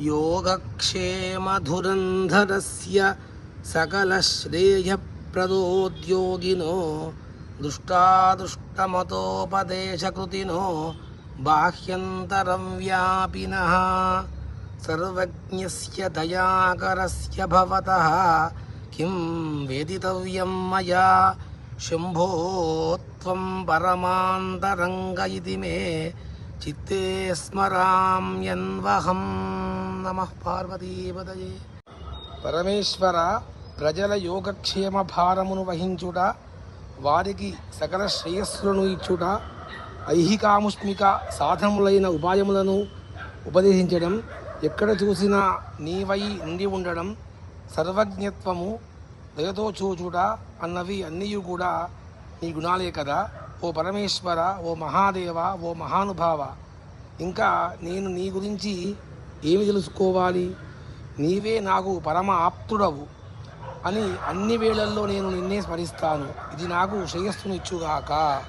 योगक्षेमधुरन्धरस्य सकलश्रेयप्रदोद्योगिनो, दुष्टादुष्टमतोपदेशकृतिनो बाह्यन्तरं व्यापिनः सर्वज्ञस्य दयाकरस्य भवतः। किं वेदितव्यं मया? शम्भो त्वं परमान्तरङ्ग इति मे। चित्ते स्मराम्यन्वहम्। నమ పార్వతీపదయే పరమేశ్వర ప్రజల యోగక్షేమ భారమును వహించుట వారికి సకల శ్రేయస్సులను ఇచ్చుట ఐహికాముష్మిక సాధనములైన ఉపాయములను ఉపదేశించడం ఎక్కడ చూసినా నీవై ఉండి ఉండడం సర్వజ్ఞత్వము దయతో చూచుట అన్నవి అన్నీ కూడా నీ గుణాలే కదా. ఓ పరమేశ్వర ఓ మహాదేవ ఓ మహానుభావ. ఇంకా నేను నీ గురించి ఏమి తెలుసుకోవాలి? నీవే నాకు పరమ ఆప్తుడవు అని అన్ని వేళల్లో నేను నిన్నే స్మరిస్తాను. ఇది నాకు శ్రేయస్సును ఇచ్చుగాక.